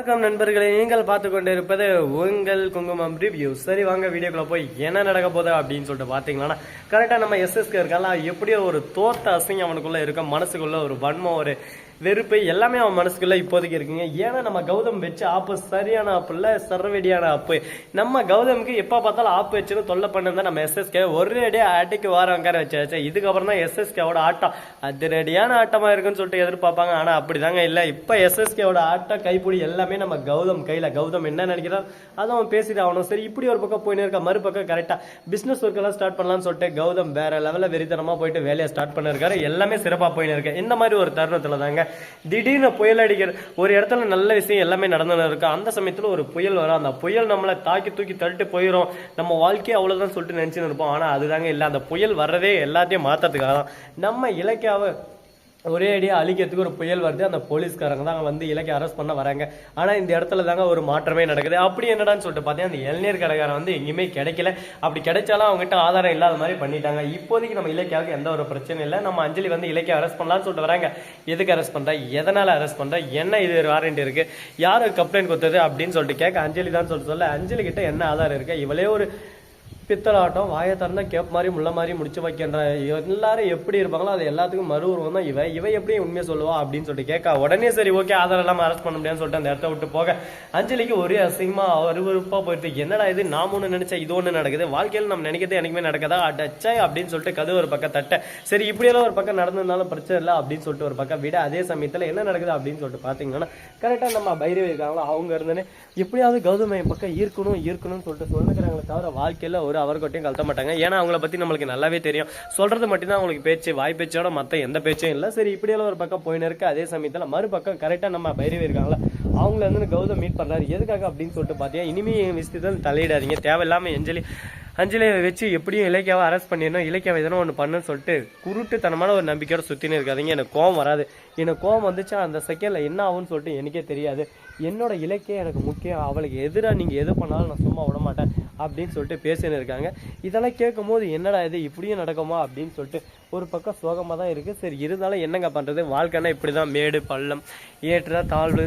வணக்கம் நண்பர்களே நீங்கள் பார்த்து கொண்டு இருப்பது உங்கள் குங்குமம் ரிவ்யூ சரி வாங்க வீடியோக்குள்ள போய் என்ன நடக்க போகுது அப்படின்னு சொல்லிட்டு பாத்தீங்கன்னா கரெக்டா நம்ம எஸ்எஸ்கே இருக்கால எப்படியோ ஒரு தோத்த அசிங்கம் அவனுக்குள்ள இருக்கும் மனசுக்குள்ள ஒரு வன்மம் ஒரு வெறுப்பு எல்லாமே அவன் மனசுக்குள்ள இப்போதைக்கு இருக்குங்க. ஏன்னா நம்ம கௌதம் வச்சு ஆப்பு சரியான ஆப்பு இல்ல சரவெடியான ஆப்பு. நம்ம கௌதமுக்கு எப்ப பார்த்தாலும் ஆப்பு வச்சுன்னு தொல்லை பண்ணிருந்தா நம்ம எஸ்எஸ்கே ஒரு அடியா அடிக்கு வார உட்கார வச்சாச்சு இதுக்கப்புறம் தான் எஸ்எஸ்கேவோட ஆட்டம். அதிரடியான ஆட்டமா இருக்குன்னு சொல்லிட்டு எதிர்பார்ப்பாங்க. ஆனா அப்படிதாங்க இல்ல. இப்ப எஸ்எஸ்கேவோட ஆட்டம் கைப்பிடி எல்லாமே நம்ம கௌதம் கையில. கௌதம் என்ன நினைக்கிறான் அதை அவன் பேசிட்டு ஆகணும். சரி இப்படி ஒரு பக்கம் போயின்னு இருக்க மறுபக்கம் கரெக்டா பிசினஸ் ஒர்க் எல்லாம் ஸ்டார்ட் பண்ணலாம்னு சொல்லிட்டு கௌதம் வேற லெவல்ல வெறித்தனமா போயிட்டு வேலையை ஸ்டார்ட் பண்ணிருக்காரு. எல்லாமே சிறப்பா போயின்னு இருக்கு. இந்த மாதிரி ஒரு தருணத்துல தாங்க திடீர்னு புயல் அடிக்கிற ஒரு இடத்துல நல்ல விஷயம் எல்லாமே நடந்துன்னு இருக்கு. அந்த சமயத்துல ஒரு புயல் வரும். அந்த புயல் நம்மளை தாக்கி தூக்கி தள்ளிட்டு போயிடும் நம்ம வாழ்க்கையை அவ்வளவுதான் சொல்லிட்டு நினைச்சுன்னு இருப்போம். ஆனா அதுதாங்க இல்லை. அந்த புயல் வர்றதே எல்லாத்தையும் மாற்றுறதுக்காக தான் நம்ம இலக்கியாவை ஒரே அடியாக அழிக்கிறதுக்கு ஒரு புயல் வருது. அந்த போலீஸ்காரங்க தான் வந்து இலக்கிய அரெஸ்ட் பண்ண வராங்க. ஆனா இந்த இடத்துல தாங்க ஒரு மாற்றமே நடக்குது. அப்படி என்னடான்னு சொல்லிட்டு பார்த்தீங்கன்னா அந்த இளநீர் கடைக்காரன் வந்து எங்கேயுமே கிடைக்கல. அப்படி கிடைச்சாலும் அவங்ககிட்ட ஆதாரம் இல்லாத மாதிரி பண்ணிட்டாங்க. இப்போதைக்கு நம்ம இலக்கியாவுக்கு எந்த ஒரு பிரச்சனையும் இல்லை. நம்ம அஞ்சலி வந்து இலக்கிய அரெஸ்ட் பண்ணலாம்னு சொல்லிட்டு வராங்க. எதுக்கு அரெஸ்ட் பண்ற? எதனால அரெஸ்ட் பண்ற? என்ன இது வாரண்ட் இருக்கு? யாரு கம்ப்ளைண்ட் கொடுத்தது அப்படின்னு சொல்லிட்டு கேட்க அஞ்சலி தான் சொல்லிட்டு சொல்ல அஞ்சலி கிட்ட என்ன ஆதாரம் இருக்கு? இவளே ஒரு பித்தலாட்டம் வாயை திறந்தா கேப் மாதிரி முள்ள மாதிரி முடிச்சு வைக்கின்ற எல்லாரும் எப்படி இருப்பாங்களோ அது எல்லாத்துக்கும் மறு உருவம் தான் இவ இவ எப்படி உண்மையை சொல்லுவா அப்படின்னு சொல்லிட்டு கேட்க. உடனே சரி ஓகே ஆதாரம் இல்லாம அரெஸ்ட் பண்ண முடியாதுன்னு சொல்லிட்டு அந்த இடத்த விட்டு போக. அஞ்சலிக்கு ஒரே அசிங்கமா அருவருப்பா போயிட்டு என்னடா இது? நாம ஒண்ணு நினைச்சா இது ஒண்ணு நடக்குது. வாழ்க்கையில் நம்ம நினைக்கிறது எனக்குமே நடக்கதா? அடச்சா அப்படின்னு சொல்லிட்டு கதவு ஒரு பக்கம் தட்ட. சரி இப்படியெல்லாம் ஒரு பக்கம் நடந்திருந்தாலும் பிரச்சனை இல்லை அப்படின்னு சொல்லிட்டு ஒரு பக்கம் விட அதே சமயத்துல என்ன நடக்குது அப்படின்னு சொல்லிட்டு பாத்தீங்கன்னா கரெக்டா நம்ம பைரவி இருக்காங்களோ? அவங்க இருந்தேன்னு எப்படியாவது கௌதம பக்கம் ஈர்க்கணும் ஈர்க்கணும்னு சொல்லிட்டு சொல்லுகிறாங்களே தவிர வாழ்க்கையில ஒரு அவர்கிட்டையும் கலத்த மாட்டாங்க. ஏன்னா அவங்கள பத்தி நம்மளுக்கு நல்லாவே தெரியும். சொல்றது மட்டும்தான் அவங்களுக்கு பேச்சு வாய் பேச்சோட மத்த எந்த பேச்சும் இல்லை. சரி இப்படியெல்லாம் ஒரு பக்கம் போயின்னு இருக்கு அதே சமயத்துல மறுபக்கம் கரெக்டா நம்ம பைரவி இருக்காங்களா? அவங்கள வந்து கௌதம் மீட் பண்றாரு. எதுக்காக அப்படின்னு சொல்லிட்டு பாத்தீங்க இனிமே என் விஷயத்தில் தலையிடாதீங்க. தேவையில்லாம அஞ்சலி அஞ்சலியை வச்சு எப்படியும் இலக்கியாவை அரெஸ்ட் பண்ணிடணும் இலக்கியாவை எதனா ஒன்று பண்ணுன்னு சொல்லிட்டு குருட்டுத்தனமான ஒரு நம்பிக்கையோட சுற்றினு இருக்காதிங்க. எனக்கு கோவம் வராது. எனக்கு கோவம் வந்துச்சா அந்த செகண்டில் என்ன ஆகும்னு சொல்லிட்டு எனக்கே தெரியாது. என்னோட இலக்கியம் எனக்கு முக்கியம். அவளுக்கு எதிராக நீங்கள் எது பண்ணாலும் நான் சும்மா விட மாட்டேன் அப்படின்னு சொல்லிட்டு பேசின்னு இருக்காங்க. இதெல்லாம் கேட்கும் போது என்னடா இது இப்படியும் நடக்குமா அப்படின்னு சொல்லிட்டு ஒரு பக்கம் சோகமாக தான் இருக்குது சரி இருந்தாலும் என்னங்க பண்ணுறது வாழ்க்கைன்னா இப்படி தான் மேடு பள்ளம் ஏற்ற தாழ்வு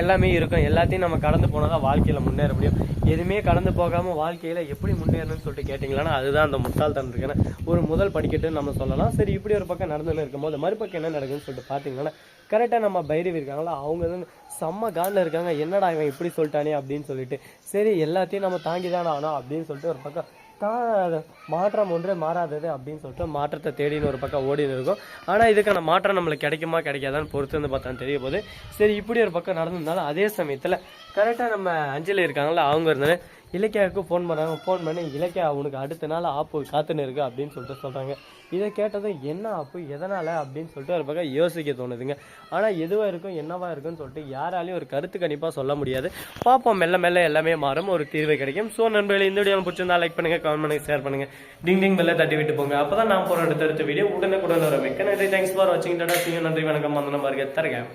எல்லாமே இருக்கும். எல்லாத்தையும் நம்ம கடந்து போனால் தான் வாழ்க்கையில் முன்னேற முடியும். எதுவுமே கடந்து போகாமல் வாழ்க்கையில் எப்படி முன்னேறணும்னு சொல்லிட்டு கேட்டிங்களா அதுதான் அந்த முட்டாள்தனம் இருக்குன்னு ஒரு முதல் படிக்கட்டுன்னு நம்ம சொல்லலாம். சரி இப்படி ஒரு பக்கம் நடந்துன்னு இருக்கும்போது மறுபக்கம் என்ன நடக்குதுன்னு சொல்லிட்டு பார்த்தீங்கன்னா கரெக்டாக நம்ம பைரவி இருக்காங்களா? அவங்க வந்து செம்ம காலில் இருக்காங்க. என்னடா இவன் இப்படி சொல்லிட்டானே அப்படின்னு சொல்லிட்டு சரி எல்லாத்தையும் நம்ம தாங்கி தானே ஆனோம் அப்படின்னு சொல்லிட்டு ஒரு பக்கம் தான் மாற்றம் ஒன்றே மாறாதது அப்படின்னு சொல்லிட்டு மாற்றத்தை தேடின்னு ஒரு பக்கம் ஓடின்னு இருக்கும். ஆனால் இதுக்கான மாற்றம் நம்மளுக்கு கிடைக்குமா கிடைக்காதான்னு பொறுத்து வந்து பார்த்தா தெரிய போகுது. சரி இப்படி ஒரு பக்கம் நடந்திருந்தாலும் அதே சமயத்தில் கரெக்டாக நம்ம அஞ்சலி இருக்காங்களா அவங்க இருந்தாலும் இலக்கியாவுக்கு ஃபோன் பண்ணுறாங்க ஃபோன் பண்ணி இலக்கியா அவனுக்கு அடுத்த நாள் ஆப்பு காத்துன்னு இருக்கு அப்படின்னு சொல்லிட்டு சொல்கிறாங்க இதை கேட்டதும் என்ன ஆப்பு? எதனால்? அப்படின்னு சொல்லிட்டு ஒரு பக்கம் யோசிக்க தோணுதுங்க. ஆனால் எதுவாக இருக்கும் என்னவாக இருக்குன்னு சொல்லிட்டு யாராலையும் ஒரு கருத்து கணிப்பாக சொல்ல முடியாது. பார்ப்போம். மெல்ல மெல்ல எல்லாமே மாறும். ஒரு தீர்வு கிடைக்கும். ஸோ நண்பர்களே இந்த வீடியோ பிடிச்சிருந்தா லைக் பண்ணுங்க கமெண்ட் பண்ணுங்க ஷேர் பண்ணுங்க. டிங் டிங் பெல்ல தட்டி விட்டு போங்க. அப்போ தான் நான் போகிற அடுத்த வீடியோ உடனே கூட வர மிக்க நன்றி. தேங்க்ஸ் ஃபார் வாட்சிங் டாடா நன்றி வணக்கம். வந்த பாருங்க தருகேன்